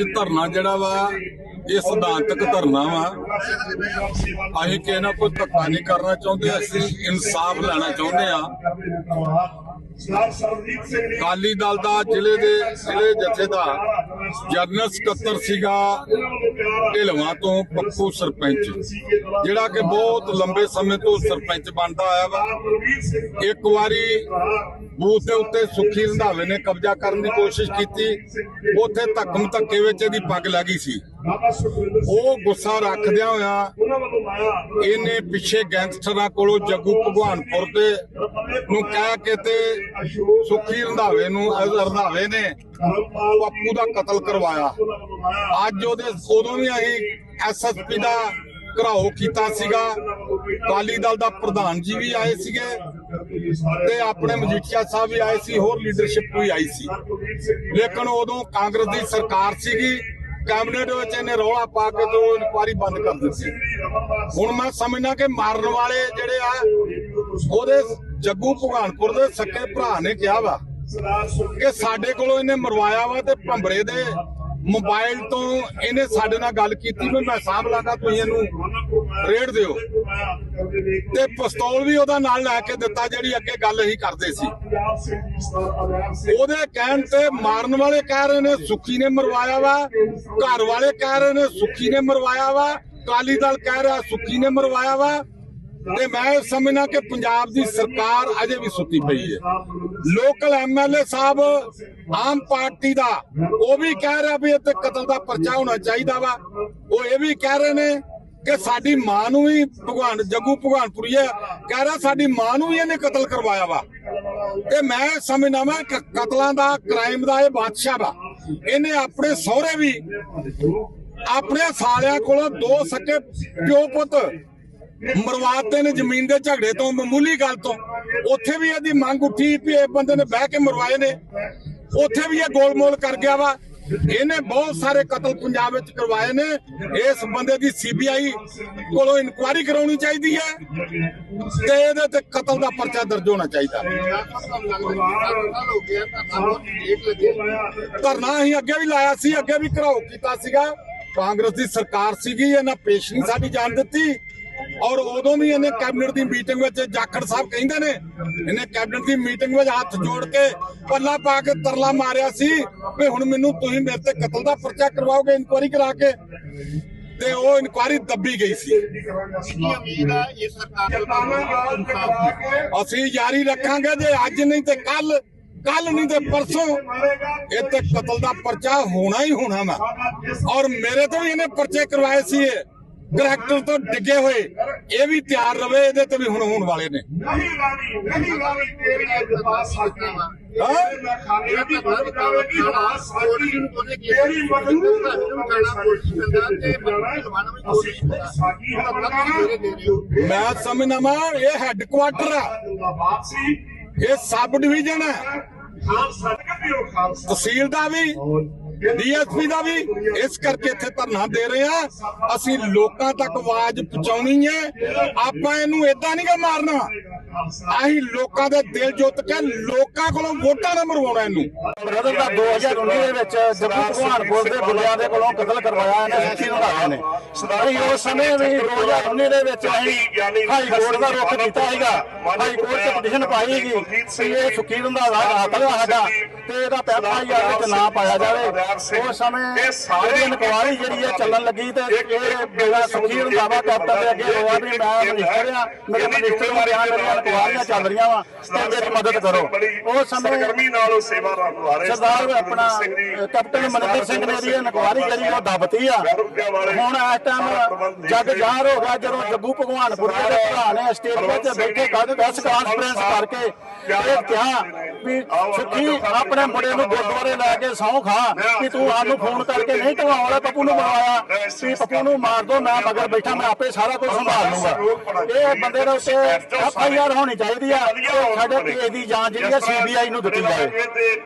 ਅੱਜ ਧਰਨਾ ਜਿਹੜਾ ਵਾ, ਇਹ ਸਿਧਾਂਤਕ ਧਰਨਾ ਵਾ। ਅਸੀਂ ਕਿਸੇ ਨਾਲ ਕੋਈ ਧੱਕਾ ਨਹੀਂ ਕਰਨਾ ਚਾਹੁੰਦੇ, ਅਸੀਂ ਇਨਸਾਫ ਲੈਣਾ ਚਾਹੁੰਦੇ ਆ ਅਕਾਲੀ ਦਲ ਦਾ ਜ਼ਿਲ੍ਹੇ ਦੇ ਜ਼ਿਲ੍ਹੇ ਜਥੇ ਦਾ ਜਨਰਲ ਸਕੱਤਰ ਸੀਗਾ ਢਿਲਵਾਂ ਤੋਂ ਪੱਪੂ ਸਰਪੰਚ, ਜਿਹੜਾ ਕਿ ਬਹੁਤ ਲੰਬੇ ਸਮੇਂ ਤੋਂ ਸਰਪੰਚ ਬਣਦਾ ਆਇਆ ਵਾ। ਇੱਕ ਵਾਰੀ ਬੂਥ ਦੇ ਉੱਤੇ ਸੁੱਖੀ ਰੰਧਾਵੇ ਨੇ ਕਬਜ਼ਾ ਕਰਨ ਦੀ ਕੋਸ਼ਿਸ਼ ਕੀਤੀ। ਉੱਥੇ ਧੱਕਮ ਧੱਕੇ ਵਿੱਚ ਇਹਦੀ ਪੱਗ ਲੱਗੀ ਸੀ। ਉਹ ਗੁੱਸਾ ਰੱਖਦਿਆਂ ਹੋਇਆ ਇਹਨੇ ਪਿੱਛੇ ਗੈਂਗਸਟਰਾਂ ਕੋਲੋਂ ਜੱਗੂ ਭਗਵਾਨਪੁਰ ਦੇ ਨੂੰ ਕਹਿ ਕੇ ਤੇ ਸੁੱਖੀ ਰੰਧਾਵੇ ਨੂੰ ਰੰਧਾਵੇ ਨੇ ਪੱਪੂ ਦਾ ਕਤਲ ਕਰਵਾਇਆ। ਅੱਜ ਉਹਦੇ ਉਦੋਂ ਵੀ ਅਸੀਂ ਐਸਐਸਪੀ ਦਾ ਘਰਾਓ ਕੀਤਾ ਸੀਗਾ। ਅਕਾਲੀ ਦਲ ਦਾ ਪ੍ਰਧਾਨ ਜੀ ਵੀ ਆਏ ਸੀਗੇ ਤੇ ਆਪਣੇ ਮਜੀਠੀਆ ਸਾਹਿਬ ਵੀ ਆਏ ਸੀ, ਹੋਰ ਲੀਡਰਸ਼ਿਪ ਵੀ ਆਈ ਸੀ। ਲੇਕਿਨ ਉਦੋਂ ਕਾਂਗਰਸ ਦੀ ਸਰਕਾਰ ਸੀਗੀ। ਕੈਬਨਿਟ ਵਿੱਚ ਇਹਨੇ ਰੌਲਾ ਪਾ ਕੇ ਤੋਂ ਇਨਕੁਆਰੀ ਬੰਦ ਕਰ ਦਿੱਤੀ। ਹੁਣ ਮੈਂ ਸਮਝਣਾ ਕਿ ਮਾਰਨ ਵਾਲੇ ਜਿਹੜੇ ਆ, ਉਹਦੇ ਜੱਗੂ ਭਗਵਾਨਪੁਰ ਦੇ ਸੱਕੇ ਭਰਾ ਨੇ ਕਿਹਾ ਵਾ ਕਿ ਸਾਡੇ ਕੋਲੋਂ ਇਹਨੇ ਮਰਵਾਇਆ ਵਾ ਤੇ ਭੰਬਰੇ ਦੇ ਮੋਬਾਈਲ ਤੋਂ ਇਹਨੇ ਸਾਡੇ ਨਾਲ ਗੱਲ ਕੀਤੀ, ਵੀ ਮੈਂ ਸਾਂਭ ਲਾਂਗਾ, ਤੁਸੀਂ ਇਹਨੂੰ ਰੇਡ ਦਿਓ। ਤੇ ਪਿਸਤੌਲ ਵੀ ਉਹਦਾ ਨਾਲ ਲੈ ਕੇ ਦਿੱਤਾ, ਜਿਹੜੀ ਅੱਗੇ ਗੱਲ ਅਸੀਂ ਕਰਦੇ ਸੀ। ਉਹਦੇ ਕਹਿਣ ਤੇ ਮਾਰਨ ਵਾਲੇ ਕਹਿ ਰਹੇ ਨੇ, ਸੁੱਖੀ ਨੇ ਮਰਵਾਇਆ ਵਾ, ਘਰ ਵਾਲੇ ਕਹਿ ਰਹੇ ਨੇ, ਸੁੱਖੀ ਨੇ ਮਰਵਾਇਆ ਵਾ ਕਾਲੀ ਦਲ ਕਹਿ ਰਿਹਾ, ਸੁੱਖੀ ਨੇ ਮਰਵਾਇਆ ਵਾ। ਤੇ ਮੈਂ ਸਮਝਣਾ ਕਿ ਪੰਜਾਬ ਦੀ ਸਰਕਾਰ ਅਜੇ ਵੀ ਸੁੱਤੀ ਪਈ ਹੈ। ਲੋਕਲ ਐਮਐਲਏ ਸਾਹਿਬ ਆਮ ਪਾਰਟੀ ਦਾ, ਉਹ ਵੀ ਕਹਿ ਰਿਹਾ ਵੀ ਇੱਥੇ ਕਤਲ ਦਾ ਪਰਚਾ ਹੋਣਾ ਚਾਹੀਦਾ ਵਾ। ਉਹ ਇਹ ਵੀ ਕਹਿ ਰਹੇ ਨੇ ਕਿ ਸਾਡੀ ਮਾਂ ਨੂੰ ਵੀ ਭਗਵਾਨ, ਜੱਗੂ ਭਗਵਾਨਪੁਰੀਆ ਕਹਿ ਰਿਹਾ ਸਾਡੀ ਮਾਂ ਨੂੰ ਵੀ ਇਹਨੇ ਕਤਲ ਕਰਵਾਇਆ ਵਾ। ਤੇ ਮੈਂ ਸਮਝਣਾ ਮੈਂ ਕਤਲਾਂ ਦਾ, ਕ੍ਰਾਈਮ ਦਾ ਇਹ ਬਾਦਸ਼ਾਹ ਵਾ। ਇਹਨੇ ਆਪਣੇ ਸਹੁਰੇ ਵੀ ਆਪਣੇ ਸਾਲਿਆਂ ਕੋਲੋਂ ਦੋ ਸਕੇ ਪਿਓ ਪੁੱਤ ਮਰਵਾਤੇ ਨੇ ਜ਼ਮੀਨ ਦੇ ਝਗੜੇ ਤੋਂ, ਮਾਮੂਲੀ ਗੱਲ ਤੋਂ। ਉੱਥੇ ਵੀ ਇਹਦੀ ਮੰਗ ਉੱਠੀ ਵੀ ਇਹ ਬੰਦੇ ਨੇ ਬਹਿ ਕੇ ਮਰਵਾਏ ਨੇ। ਉੱਥੇ ਵੀ ਇਹ ਗੋਲਮੋਲ ਕਰ ਗਿਆ ਵਾ। ਇਹਨੇ ਬਹੁਤ ਸਾਰੇ ਕਤਲ ਪੰਜਾਬ ਵਿੱਚ ਕਰਵਾਏ ਨੇ। ਇਸ ਬੰਦੇ ਦੀ ਸੀਬੀਆਈ ਕੋਲੋਂ ਇਨਕੁਆਇਰੀ ਕਰਾਉਣੀ ਚਾਹੀਦੀ ਹੈ ਤੇ ਇਹਦੇ ਤੇ ਕਤਲ ਦਾ ਪਰਚਾ ਦਰਜ ਹੋਣਾ ਚਾਹੀਦਾ। ਧਰਨਾ ਅਸੀਂ ਅੱਗੇ ਵੀ ਲਾਇਆ ਸੀ, ਅੱਗੇ ਵੀ ਘਰਾਓ ਕੀਤਾ ਸੀਗਾ। ਕਾਂਗਰਸ ਦੀ ਸਰਕਾਰ ਸੀਗੀ, ਇਹਨਾਂ ਪੇਸ਼ ਨਹੀਂ ਸਾਡੀ ਜਾਣ ਦਿੱਤੀ। ਔਰ ਉਦੋਂ ਵੀ ਇਹਨੇ ਕੈਬਨਿਟ ਦੀ ਮੀਟਿੰਗ ਵਿੱਚ ਜਾਖੜ ਸਾਹਿਬ ਕਹਿੰਦੇ ਨੇ, ਇਹਨੇ ਕੈਬਨਿਟ ਦੀ ਮੀਟਿੰਗ ਵਿੱਚ ਹੱਥ ਜੋੜ ਕੇ ਪੱਲਾ ਪਾ ਕੇ ਤਰਲਾ ਮਾਰਿਆ ਸੀ ਵੀ ਹੁਣ ਮੈਨੂੰ ਤੁਸੀਂ ਮੇਰੇ ਤੇ ਕਤਲ ਦਾ ਪਰਚਾ ਕਰਵਾਓਗੇ ਇਨਕੁਆਇਰੀ ਕਰਾ ਕੇ। ਤੇ ਉਹ ਇਨਕੁਆਇਰੀ ਦੱਬੀ ਗਈ ਸੀ। ਅਸੀਂ ਯਾਰੀ ਰੱਖਾਂਗੇ ਜੇ ਅੱਜ ਨਹੀਂ ਤੇ ਕੱਲ ਕੱਲ ਨਹੀਂ ਤੇ ਪਰਸੋਂ। ਇਹ ਤੇ ਕਤਲ ਦਾ ਪਰਚਾ ਹੋਣਾ ਹੀ ਹੋਣਾ ਵਾ। ਔਰ ਮੇਰੇ ਤੋਂ ਵੀ ਇਹਨੇ ਪਰਚੇ ਕਰਵਾਏ ਸੀ ਇਹ। ਕਰੈਕਟਰ ਤੋਂ ਡਿੱਗੇ ਹੋਏ। ਇਹ ਵੀ ਤਿਆਰ ਰਵੇ ਇਹਦੇ ਤੇ ਵੀ ਹੁਣ ਹੋਣ ਵਾਲੇ ਨੇ। ਨਹੀਂ ਲਾਣੀ ਨਹੀਂ ਲਾਣੀ ਤੇਰੀ ਇਤਬਾਰ ਸਾਡੀ। ਮੈਂ ਖਾਣੇ ਦੀ ਗੱਲ ਕਰਾਂਗੀ ਹਾਂ ਸਾਡੀ। ਤੇਰੀ ਮਦਦ ਸਾਡੀ ਹਮਾਰਾ ਮੈਂ ਸਮਝਦਾ ਵਾਂ ਇਹ ਹੈੱਡਕੁਆਟਰ ਆ। ਵਾਪਸੀ ਇਹ ਸਬ ਡਿਵੀਜ਼ਨ ਹੈ ਖਾਨ ਸਦਕ ਵੀ ਉਹ ਖਾਲਸਾ। ਤਹਿਸੀਲ ਦਾ ਵੀ ਡੀਐਸਪੀ ਦਾ ਵੀ ਇਸ ਕਰਕੇ ਇੱਥੇ ਧਰਨਾ ਦੇ ਰਹੇ ਆ। ਅਸੀਂ ਲੋਕਾਂ ਤੱਕ ਆਵਾਜ਼ ਪਹੁੰਚਾਉਣੀ ਹੈ। ਆਪਾਂ ਇਹਨੂੰ ਏਦਾਂ ਨਹੀਂ ਗਾ ਮਾਰਨਾ। ਅਸੀਂ ਲੋਕਾਂ ਦੇ ਦਿਲ ਜਿੱਤ ਕੇ ਲੋਕਾਂ ਕੋਲੋਂ ਵੋਟਾਂ ਨਾਲ ਮਰਵਾਉਣਾ ਇਹਨੂੰ। ਬ੍ਰਦਰ ਦਾ 2019 ਦੇ ਵਿੱਚ ਜੱਗੂ ਭਗਵਾਨਪੁਰ ਦੇ ਗੁੱਲਿਆਂ ਦੇ ਕੋਲੋਂ ਕਤਲ ਕਰਵਾਇਆ ਇਹਨੇ ਸੁੱਖੀ ਰੰਧਾਵੇ ਨੇ ਅਸੀਂ ਉਸ ਸਮੇਂ ਵੀ 2019 ਦੇ ਵਿੱਚ ਅਸੀਂ ਹਾਈ ਕੋਰਟ ਦਾ ਰੁਖ ਕੀਤਾ ਸੀਗਾ। ਹਾਈ ਕੋਰਟ 'ਚ ਪਟੀਸ਼ਨ ਪਾਈ ਸੀਗੀ ਕਿ ਇਹ ਸੁੱਖੀ ਰੰਧਾਵਾ ਕਾਤਲ ਆ ਸਾਡਾ ਤੇ ਇਹਦਾ ਪੈਪਾ ਯਾਰ ਵਿੱਚ ਨਾ ਪਾਇਆ ਜਾਵੇ। ਉਸ ਸਮੇਂ ਇਹਦੀ ਇਨਕੁਆਰੀ ਜਿਹੜੀ ਹੈ ਚੱਲਣ ਲੱਗੀ ਤੇ ਇਹ ਮੇਰਾ ਸੁੱਖੀ ਰੰਧਾਵਾ ਕੈਪਟਨ ਦੇ ਅੱਗੇ ਹੋਇਆ ਵੀ ਮੈਂ ਮਨਿਸਟਰ ਆ ਮੇਰੇ ਮਨਿਸਟਰ ਨੂੰ ਬਿਆਨ ਇਨਕੁਆਰੀਆਂ ਚੱਲ ਰਹੀਆਂ ਵਾ ਤੇ ਵਿੱਚ ਮਦਦ ਕਰੋ। ਉਸ ਸਮੇਂ ਗਰਮੀ ਨਾਲ ਉਹ ਸੇਵਾ ਨਿਭਾ ਰਹੇ ਸਰਦਾਰ ਆਪਣਾ ਕੈਪਟਨ ਮਨਿੰਦਰ ਸਿੰਘ ਨੇ ਇਹਦੀ ਇਨਕੁਆਰੀ ਜਿਹੜੀ ਉਹ ਦੱਬਤੀ ਆ। ਹੁਣ ਇਸ ਟਾਈਮ ਜੱਗ ਜ਼ਾਹਰ ਹੋ ਗਿਆ ਜਦੋਂ ਜੱਗੂ ਭਗਵਾਨਪੁਰ ਦੇ ਭਰਾ ਨੇ ਸਟੇਜ ਵਿੱਚ ਬੈਠੇ ਕੱਢ ਪ੍ਰੈਸ ਕਾਨਫਰੰਸ ਕਰਕੇ ਇਹ ਕਿਹਾ ਵੀ ਸੁਖੀ ਆਪਣੇ ਮੁੰਡੇ ਨੂੰ ਗੁਰਦੁਆਰੇ ਲੈ ਕੇ ਸਹੁੰ ਖਾ ਵੀ ਤੂੰ ਸਾਨੂੰ ਫੋਨ ਕਰਕੇ ਨਹੀਂ ਢਵਾਉਣਾ ਪੱਪੂ ਨੂੰ ਬਣਵਾਇਆ ਵੀ ਪੱਪੂ ਨੂੰ ਮਾਰ ਦੋ ਮੈਂ ਮਗਰ ਬੈਠਾ ਮੈਂ ਆਪੇ ਸਾਰਾ ਕੁਝ ਸੰਭਾਲ ਲੂੰਗਾ ਇਹ ਬੰਦੇ ਦੇ ਉੱਤੇ ਐਫ ਆਈ ਆਰ ਹੋਣੀ ਚਾਹੀਦੀ ਆ। ਸਾਡੇ ਕੇਸ ਦੀ ਜਾਂਚ ਜਿਹੜੀ ਆ ਸੀਬੀਆਈ ਨੂੰ ਦਿੱਤੀ ਜਾਵੇ।